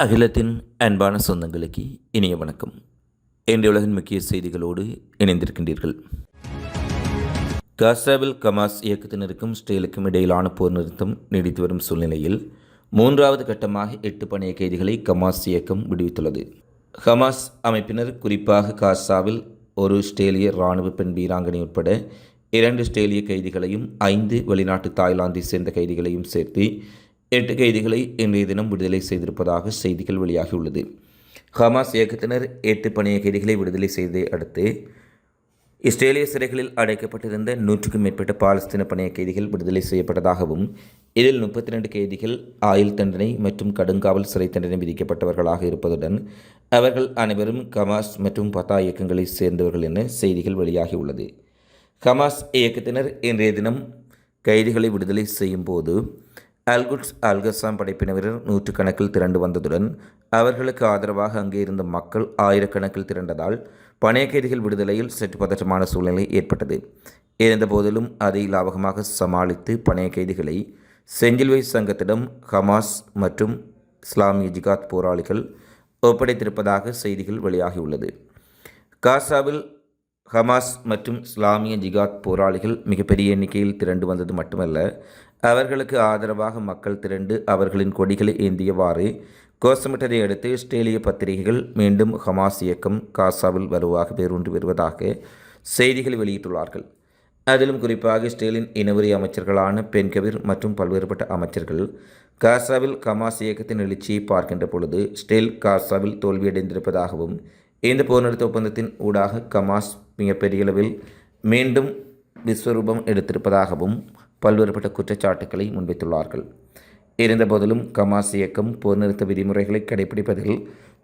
அகிலத்தின் அன்பான சொந்தங்களுக்கு இனிய வணக்கம். இன்றைய உலகின் முக்கிய செய்திகளோடு இணைந்திருக்கின்றீர்கள். காசாவில் கமாஸ் இயக்கத்தினருக்கும் ஸ்டேலுக்கும் இடையிலான போர் நிறுத்தம் நீடித்து வரும் சூழ்நிலையில் மூன்றாவது கட்டமாக எட்டு பணிய கைதிகளை கமாஸ் இயக்கம் விடுவித்துள்ளது. ஹமாஸ் அமைப்பினர் குறிப்பாக காசாவில் ஒரு ஸ்டேலிய இராணுவ பெண் வீராங்கனை உட்பட இரண்டு ஸ்டேலிய கைதிகளையும் ஐந்து வெளிநாட்டு தாய்லாந்தை சேர்ந்த கைதிகளையும் சேர்த்து எட்டு கைதிகளை இன்றைய தினம் விடுதலை செய்திருப்பதாக செய்திகள் வெளியாகியுள்ளது. ஹமாஸ் இயக்கத்தினர் எட்டு பணிய கைதிகளை விடுதலை செய்ததை அடுத்து இஸ்ரேலிய சிறைகளில் அடைக்கப்பட்டிருந்த நூற்றுக்கும் மேற்பட்ட பாலஸ்தீன பணைய கைதிகள் விடுதலை செய்யப்பட்டதாகவும் இதில் முப்பத்தி ரெண்டு கைதிகள் ஆயுள் தண்டனை மற்றும் கடுங்காவல் சிறை தண்டனை விதிக்கப்பட்டவர்களாக இருப்பதுடன் அவர்கள் அனைவரும் கமாஸ் மற்றும் பத்தா இயக்கங்களைச் சேர்ந்தவர்கள் என செய்திகள் வெளியாகியுள்ளது. ஹமாஸ் இயக்கத்தினர் இன்றைய தினம் கைதிகளை விடுதலை செய்யும் போது அல்குட்ஸ் அல்கசாம் படைப்பினவினர் நூற்றுக்கணக்கில் திரண்டு வந்ததுடன் அவர்களுக்கு ஆதரவாக அங்கே இருந்த மக்கள் ஆயிரக்கணக்கில் திரண்டதால் பணைய கைதிகள் விடுதலையில் சற்று பதற்றமான சூழ்நிலை ஏற்பட்டது. இருந்தபோதிலும் அதை லாபகமாக சமாளித்து பணைய கைதிகளை செஞ்சில்வை சங்கத்திடம் ஹமாஸ் மற்றும் இஸ்லாமிய ஜிகாத் போராளிகள் ஒப்படைத்திருப்பதாக செய்திகள் வெளியாகியுள்ளது. காசாவில் ஹமாஸ் மற்றும் இஸ்லாமிய ஜிகாத் போராளிகள் மிகப்பெரிய எண்ணிக்கையில் திரண்டு வந்தது மட்டுமல்ல அவர்களுக்கு ஆதரவாக மக்கள் திரண்டு அவர்களின் கொடிகளை ஏந்தியவாறு கோஷமிட்டதை அடுத்து ஆஸ்திரேலிய பத்திரிகைகள் மீண்டும் ஹமாஸ் இயக்கம் காசாவில் வலுவாக பேரூன்று வருவதாக செய்திகள் வெளியிட்டுள்ளார்கள். அதிலும் குறிப்பாக இஸ்ரேலின் இனவரி அமைச்சர்களான பென்கவிர் மற்றும் பல்வேறுபட்ட அமைச்சர்கள் காசாவில் ஹமாஸ் இயக்கத்தின் எழுச்சியை பார்க்கின்ற பொழுது ஸ்டேல் காசாவில் தோல்வியடைந்திருப்பதாகவும் இந்த போர் நிறுத்த ஒப்பந்தத்தின் ஊடாக கமாஸ் மிகப்பெரிய அளவில் மீண்டும் விஸ்வரூபம் எடுத்திருப்பதாகவும் பல்வேறுபட்ட குற்றச்சாட்டுக்களை முன்வைத்துள்ளார்கள். இருந்தபோதிலும் கமாஸ் இயக்கம் போர் நிறுத்த விதிமுறைகளை கடைபிடிப்பதில்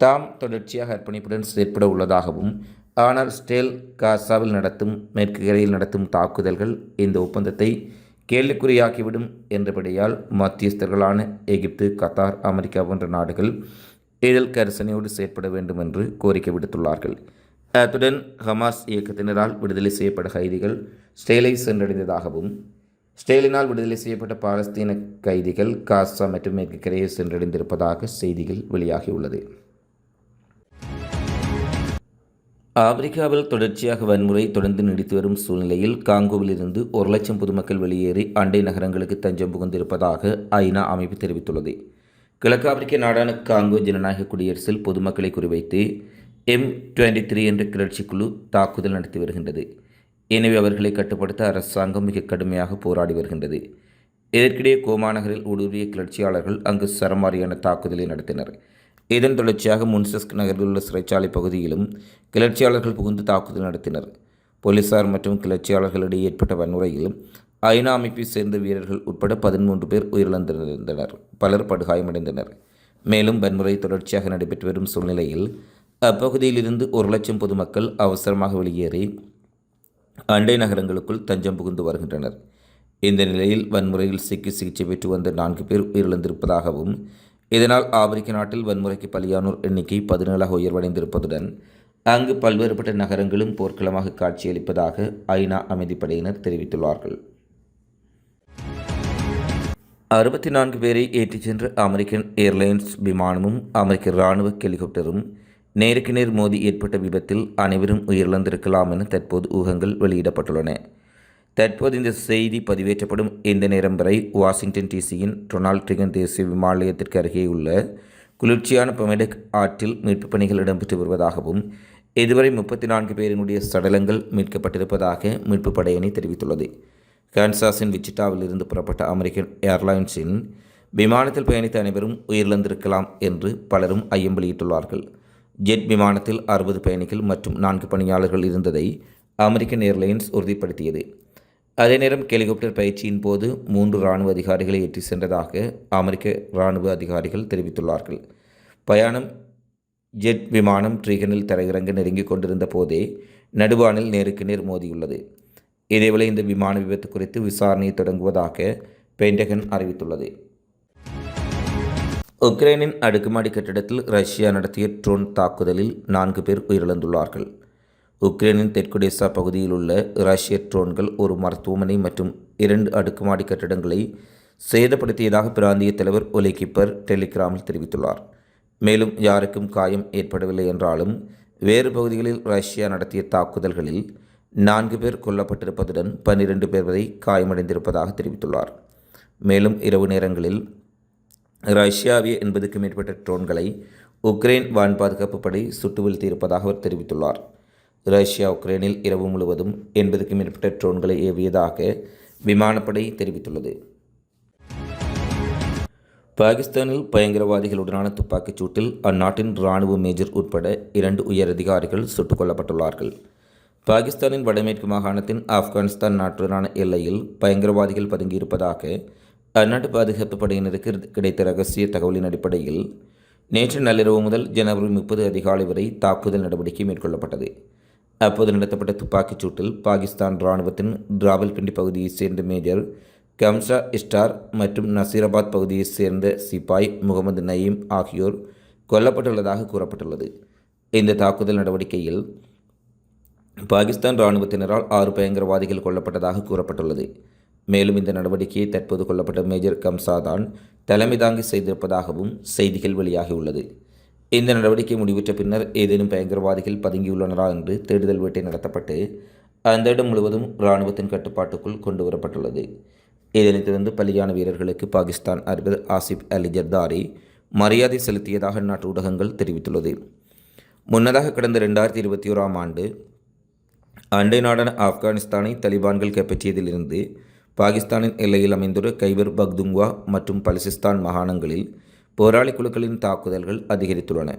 தாம் தொடர்ச்சியாக அர்ப்பணிப்புடன் செயற்பட உள்ளதாகவும் ஆனால் ஸ்டேல் காசாவில் நடத்தும் மேற்கு கரையில் நடத்தும் தாக்குதல்கள் இந்த ஒப்பந்தத்தை கேள்விக்குறியாக்கிவிடும் என்றபடியால் மத்தியஸ்தர்களான எகிப்து கத்தார் அமெரிக்கா போன்ற நாடுகள் இழல் கரிசனையோடு செயற்பட வேண்டும் என்று கோரிக்கை விடுத்துள்ளார்கள். அத்துடன் ஹமாஸ் இயக்கத்தினரால் விடுதலை செய்யப்பட்ட கைதிகள் ஸ்டேலை சென்றடைந்ததாகவும் ஸ்டேலினால் விடுதலை செய்யப்பட்ட பாலஸ்தீன கைதிகள் காசா மற்றும் மேற்கு கரையை சென்றடைந்திருப்பதாக செய்திகள் வெளியாகியுள்ளது. ஆப்பிரிக்காவில் தொடர்ச்சியாக வன்முறை தொடர்ந்து நீடித்து வரும் சூழ்நிலையில் காங்கோவிலிருந்து ஒரு லட்சம் பொதுமக்கள் வெளியேறி அண்டை நகரங்களுக்கு தஞ்சம் புகுந்திருப்பதாக ஐநா அமைப்பு தெரிவித்துள்ளது. கிழக்கு ஆப்பிரிக்க நாடான காங்கோ ஜனநாயக குடியரசில் பொதுமக்களை குறிவைத்து எம் டுவெண்ட்டி த்ரீ என்ற கிளர்ச்சி குழு தாக்குதல் நடத்தி வருகின்றது. எனவே அவர்களை கட்டுப்படுத்த அரசாங்கம் மிக கடுமையாக போராடி வருகின்றது. இதற்கிடையே கோமாநகரில் ஊடுருவிய கிளர்ச்சியாளர்கள் அங்கு சரமாரியான தாக்குதலை நடத்தினர். இதன் தொடர்ச்சியாக முன்செஸ்க் நகரில் உள்ள சிறைச்சாலை பகுதியிலும் கிளர்ச்சியாளர்கள் புகுந்து தாக்குதல் நடத்தினர். போலீசார் மற்றும் கிளர்ச்சியாளர்களிடையே ஏற்பட்ட வன்முறையிலும் ஐநா அமைப்பை சேர்ந்த வீரர்கள் உட்பட பதிமூன்று பேர் உயிரிழந்திருந்தனர். பலர் படுகாயமடைந்தனர். மேலும் வன்முறை தொடர்ச்சியாக நடைபெற்று வரும் சூழ்நிலையில் அப்பகுதியிலிருந்து ஒரு லட்சம் பொதுமக்கள் அவசரமாக வெளியேறி அண்டை நகரங்களுக்குள் தஞ்சம் புகுந்து வருகின்றனர். இந்த நிலையில் வன்முறையில் சிக்கி சிகிச்சை பெற்று வந்த நான்கு பேர் உயிரிழந்திருப்பதாகவும் இதனால் ஆப்பிரிக்க நாட்டில் வன்முறைக்கு பலியானோர் எண்ணிக்கை பதினேழாக உயர்வடைந்திருப்பதுடன் அங்கு பல்வேறுபட்ட நகரங்களும் போர்க்களமாக காட்சியளிப்பதாக ஐநா அமைதிப்படையினர் தெரிவித்துள்ளார்கள். அறுபத்தி நான்கு பேரை ஏற்றிச் சென்ற அமெரிக்கன் ஏர்லைன்ஸ் விமானமும் அமெரிக்க இராணுவ ஹெலிகாப்டரும் நேருக்கு நேர் மோதி ஏற்பட்ட விபத்தில் அனைவரும் உயிரிழந்திருக்கலாம் என தற்போது ஊகங்கள் வெளியிடப்பட்டுள்ளன. தற்போது இந்த செய்தி பதிவேற்றப்படும் இந்த நேரம் வரை வாஷிங்டன் டிசியின் டொனால்ட் ரிகன் தேசிய விமான நிலையத்திற்கு அருகே உள்ள குளிர்ச்சியான பொமெடக் ஆற்றில் மீட்புப் பணிகள் இடம்பெற்று வருவதாகவும் இதுவரை முப்பத்தி நான்கு பேரினுடைய சடலங்கள் மீட்கப்பட்டிருப்பதாக மீட்புப் படையணி தெரிவித்துள்ளது. கான்சாஸின் விச்சிட்டாவில் இருந்து புறப்பட்ட அமெரிக்கன் ஏர்லைன்ஸின் விமானத்தில் பயணித்த அனைவரும் உயிரிழந்திருக்கலாம் என்று பலரும் ஐயம் வெளியிட்டுள்ளார்கள். ஜெட் விமானத்தில் அறுபது பயணிகள் மற்றும் நான்கு பணியாளர்கள் இருந்ததை அமெரிக்கன் ஏர்லைன்ஸ் உறுதிப்படுத்தியது. அதே நேரம் ஹெலிகாப்டர் பயிற்சியின் போது மூன்று இராணுவ அதிகாரிகளை ஏற்றி சென்றதாக அமெரிக்க இராணுவ அதிகாரிகள் தெரிவித்துள்ளார்கள். பயணம் ஜெட் விமானம் ட்ரீகனில் தரையிறங்க நெருங்கிக் கொண்டிருந்த போதே நடுவானில் நேருக்கு நேர் மோதியுள்ளது. இதேவேளை இந்த விமான விபத்து குறித்து விசாரணையை தொடங்குவதாக பென்டகன் அறிவித்துள்ளது. உக்ரைனின் அடுக்குமாடி கட்டிடத்தில் ரஷ்யா நடத்திய ட்ரோன் தாக்குதலில் நான்கு பேர் உயிரிழந்துள்ளார்கள். உக்ரைனின் தெற்குடேசா பகுதியில் உள்ள ரஷ்ய ட்ரோன்கள் ஒரு மருத்துவமனை மற்றும் இரண்டு அடுக்குமாடி கட்டிடங்களை சேதப்படுத்தியதாக பிராந்திய தலைவர் ஒலிகிப்பர் டெலிகிராமில் தெரிவித்துள்ளார். மேலும் யாருக்கும் காயம் ஏற்படவில்லை என்றாலும் வேறு பகுதிகளில் ரஷ்யா நடத்திய தாக்குதல்களில் நான்கு பேர் கொல்லப்பட்டிருப்பதுடன் பன்னிரண்டு பேர் வரை காயமடைந்திருப்பதாக தெரிவித்துள்ளார். மேலும் இரவு நேரங்களில் ரஷ்யாவிய எண்பதுக்கும் மேற்பட்ட ட்ரோன்களை உக்ரைன் வான் பாதுகாப்பு படை சுட்டு வீழ்த்தியிருப்பதாக அவர் தெரிவித்துள்ளார். ரஷ்யா உக்ரைனில் இரவு முழுவதும் எண்பதுக்கும் மேற்பட்ட ட்ரோன்களை ஏவியதாக விமானப்படை தெரிவித்துள்ளது. பாகிஸ்தானில் பயங்கரவாதிகளுடனான துப்பாக்கிச் சூட்டில் அந்நாட்டின் இராணுவ மேஜர் உட்பட இரண்டு உயரதிகாரிகள் சுட்டுக் கொல்லப்பட்டுள்ளார்கள். பாகிஸ்தானின் வடமேற்கு மாகாணத்தின் ஆப்கானிஸ்தான் நாட்டுடனான எல்லையில் பயங்கரவாதிகள் பதுங்கியிருப்பதாக அந்நாட்டு பாதுகாப்பு படையினருக்கு கிடைத்த ரகசிய தகவலின் அடிப்படையில் நேற்று நள்ளிரவு முதல் ஜனவரி முப்பது அதிகாலை வரை தாக்குதல் நடவடிக்கை மேற்கொள்ளப்பட்டது. அப்போது நடத்தப்பட்ட துப்பாக்கிச் சூட்டில் பாகிஸ்தான் இராணுவத்தின் டிராவல்பிண்டி பகுதியைச் சேர்ந்த மேஜர் கம்சா இஸ்டார் மற்றும் நசீராபாத் பகுதியைச் சேர்ந்த சிப்பாய் முகமது நயீம் ஆகியோர் கொல்லப்பட்டுள்ளதாக கூறப்பட்டுள்ளது. இந்த தாக்குதல் நடவடிக்கையில் பாகிஸ்தான் இராணுவத்தினரால் ஆறு பயங்கரவாதிகள் கொல்லப்பட்டதாக கூறப்பட்டுள்ளது. மேலும் இந்த நடவடிக்கையை தற்போது கொல்லப்பட்ட மேஜர் கம்சாதான் தலைமை தாங்கி செய்திருப்பதாகவும் செய்திகள் வெளியாகியுள்ளது. இந்த நடவடிக்கை முடிவுற்ற பின்னர் ஏதேனும் பயங்கரவாதிகள் பதுங்கியுள்ளனரா என்று தேடுதல் வேட்டை நடத்தப்பட்டு அந்த இடம் முழுவதும் இராணுவத்தின் கட்டுப்பாட்டுக்குள் கொண்டு வரப்பட்டுள்ளது. இதனைத் தொடர்ந்து பலியான வீரர்களுக்கு பாகிஸ்தான் அதிபர் ஆசிப் அலி ஜர்தாரி மரியாதை செலுத்தியதாக அந்நாட்டு ஊடகங்கள் தெரிவித்துள்ளது. முன்னதாக கடந்த ரெண்டாயிரத்தி இருபத்தி ஓராம் ஆண்டு அண்டை நாடான ஆப்கானிஸ்தானை தலிபான்கள் கைப்பற்றியதிலிருந்து பாகிஸ்தானின் எல்லையில் அமைந்துள்ள கைபர் பக்துங்வா மற்றும் பலிசிஸ்தான் மாகாணங்களில் போராளி குழுக்களின் தாக்குதல்கள் அதிகரித்துள்ளன.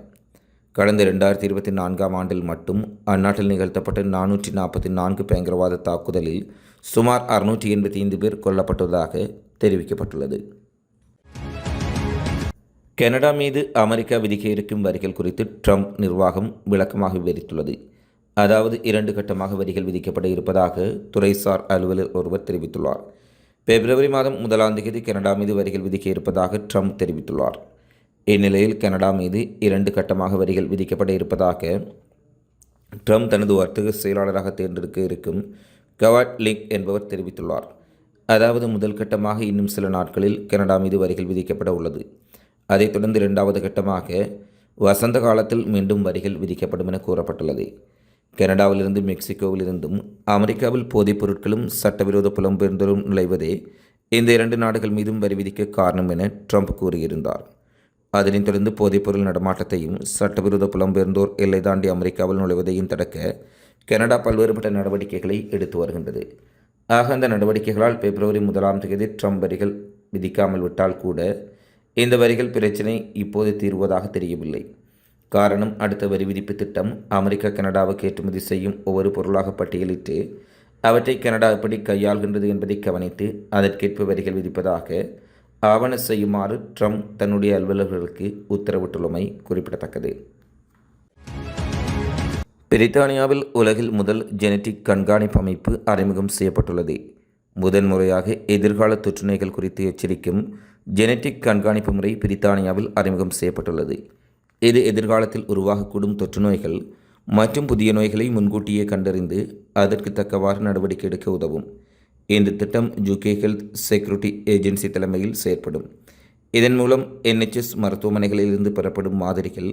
கடந்த ரெண்டாயிரத்தி இருபத்தி நான்காம் ஆண்டில் மட்டும் அந்நாட்டில் நிகழ்த்தப்பட்ட நானூற்றி நாற்பத்தி நான்கு பயங்கரவாத தாக்குதலில் சுமார் அறுநூற்றி எண்பத்தி ஐந்து பேர் கொல்லப்பட்டதாக தெரிவிக்கப்பட்டுள்ளது. கனடா மீது அமெரிக்கா விதிக்க இருக்கும் வரிகள் குறித்து ட்ரம்ப் நிர்வாகம் விளக்கமாக விவரித்துள்ளது. அதாவது இரண்டு கட்டமாக வரிகள் விதிக்கப்பட இருப்பதாக துறைசார் அலுவலர் ஒருவர் தெரிவித்துள்ளார். பிப்ரவரி மாதம் முதலாம் தேதி கனடா மீது வரிகள் விதிக்க இருப்பதாக ட்ரம்ப் தெரிவித்துள்ளார். இந்நிலையில் கனடா மீது இரண்டு கட்டமாக வரிகள் விதிக்கப்பட இருப்பதாக ட்ரம்ப் தனது வர்த்தக செயலாளராக தேர்ந்தெடுக்க இருக்கும் கவாட் லிங்க் என்பவர் தெரிவித்துள்ளார். அதாவது முதல் கட்டமாக இன்னும் சில நாட்களில் கனடா மீது வரிகள் விதிக்கப்பட உள்ளது. அதைத் தொடர்ந்து இரண்டாவது கட்டமாக வசந்த காலத்தில் மீண்டும் வரிகள் விதிக்கப்படும் என கூறப்பட்டுள்ளது. கனடாவிலிருந்து மெக்சிகோவிலிருந்தும் அமெரிக்காவில் போதைப் பொருட்களும் சட்டவிரோத புலம்பெயர்ந்தோரும் நுழைவதே இந்த இரண்டு நாடுகள் மீதும் வரி விதிக்க காரணம் என ட்ரம்ப் கூறியிருந்தார். அதனைத் தொடர்ந்து போதைப்பொருள் நடமாட்டத்தையும் சட்டவிரோத புலம்பெயர்ந்தோர் எல்லை தாண்டி அமெரிக்காவில் நுழைவதையும் தடுக்க கனடா பல்வேறுபட்ட நடவடிக்கைகளை எடுத்து வருகின்றது. ஆக அந்த நடவடிக்கைகளால் பிப்ரவரி முதலாம் தேதி ட்ரம்ப் வரிகள் விதிக்காமல் விட்டால் கூட இந்த வரிகள் பிரச்சினை இப்போது தீர்வதாக தெரியவில்லை. காரணம் அடுத்த வரி விதிப்பு திட்டம் அமெரிக்கா கனடாவுக்கு ஏற்றுமதி செய்யும் ஒவ்வொரு பொருளாக பட்டியலிட்டு அவற்றை கனடா எப்படி கையாள்கின்றது என்பதை கவனித்து அதற்கேற்ப வரிகள் விதிப்பதாக ஆவண செய்யுமாறு ட்ரம்ப் தன்னுடைய அலுவலர்களுக்கு உத்தரவிட்டுள்ளமை குறிப்பிடத்தக்கது. பிரித்தானியாவில் உலகில் முதல் ஜெனட்டிக் கண்காணிப்பு அமைப்பு அறிமுகம் செய்யப்பட்டுள்ளது. முதன்முறையாக எதிர்கால தொற்றுநோய்கள் குறித்து எச்சரிக்கும் ஜெனட்டிக் கண்காணிப்பு முறை பிரித்தானியாவில் அறிமுகம் செய்யப்பட்டுள்ளது. இது எதிர்காலத்தில் உருவாகக்கூடும் தொற்று நோய்கள் மற்றும் புதிய நோய்களை முன்கூட்டியே கண்டறிந்து அதற்கு தக்கவாறு நடவடிக்கை எடுக்க உதவும். இந்த திட்டம் ஜூகே ஹெல்த் செக்யூரிட்டி ஏஜென்சி தலைமையில் செயற்படும். இதன் மூலம் என்ஹெச்எஸ் மருத்துவமனைகளிலிருந்து பெறப்படும் மாதிரிகள்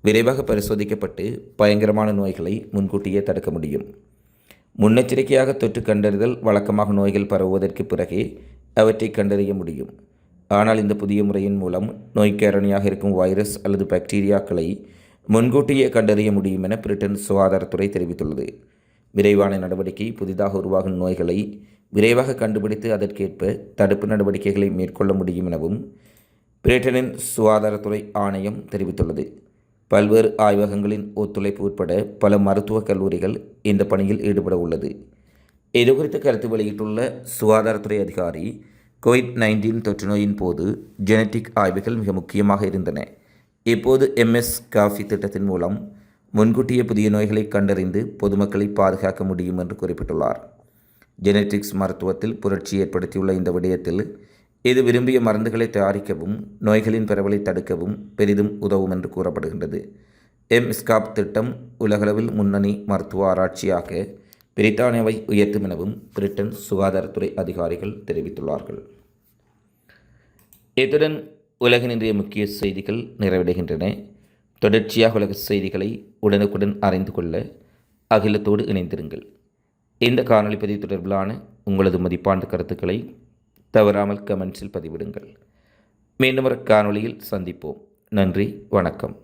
விரைவாக பரிசோதிக்கப்பட்டு பயங்கரமான நோய்களை முன்கூட்டியே தடுக்க முடியும். முன்னெச்சரிக்கையாக தொற்று கண்டறிதல் வழக்கமாக நோய்கள் பரவுவதற்கு பிறகே அவற்றை கண்டறிய முடியும். ஆனால் இந்த புதிய முறையின் மூலம் நோய்க்கேரணியாக இருக்கும் வைரஸ் அல்லது பாக்டீரியாக்களை முன்கூட்டியே கண்டறிய முடியும் என பிரிட்டன் சுகாதாரத்துறை தெரிவித்துள்ளது. விரைவான நடவடிக்கை புதிதாக உருவாகும் நோய்களை விரைவாக கண்டுபிடித்து அதற்கேற்ப தடுப்பு நடவடிக்கைகளை மேற்கொள்ள முடியும் எனவும் பிரிட்டனின் சுகாதாரத்துறை ஆணையம் தெரிவித்துள்ளது. பல்வேறு ஆய்வகங்களின் ஒத்துழைப்பு உட்பட பல மருத்துவக் கல்லூரிகள் இந்த பணியில் ஈடுபட உள்ளது. இதுகுறித்து கருத்து வெளியிட்டுள்ள சுகாதாரத்துறை அதிகாரி கோவிட் நைன்டீன் தொற்றுநோயின் போது ஜெனட்டிக் ஆய்வுகள் மிக முக்கியமாக இருந்தன. இப்போது எம்எஸ் காஃபி திட்டத்தின் மூலம் முன்கூட்டிய புதிய நோய்களை கண்டறிந்து பொதுமக்களை பாதுகாக்க முடியும் என்று குறிப்பிட்டுள்ளார். ஜெனட்டிக்ஸ் மருத்துவத்தில் புரட்சி ஏற்படுத்தியுள்ள இந்த விடயத்தில் இது விரும்பிய மருந்துகளை தயாரிக்கவும் நோய்களின் பரவலை தடுக்கவும் பெரிதும் உதவும் என்று கூறப்படுகின்றது. எம் ஸ்காப் திட்டம் உலகளவில் முன்னணி மருத்துவ ஆராய்ச்சியாக பிரித்தானியாவை உயர்த்தும் எனவும் பிரிட்டன் சுகாதாரத்துறை அதிகாரிகள் தெரிவித்துள்ளார்கள். இத்துடன் உலகின் இன்றைய முக்கிய செய்திகள் நிறைவடைகின்றன. தொடர்ச்சியாக உலக செய்திகளை உடனுக்குடன் அறிந்து கொள்ள அகிலத்தோடு இணைந்திருங்கள். இந்த காணொலி பதிவு தொடர்பிலான உங்களது மதிப்பாண்ட கருத்துக்களை தவறாமல் கமெண்ட்ஸில் பதிவிடுங்கள். மீண்டும் ஒரு காணொளியில் சந்திப்போம். நன்றி வணக்கம்.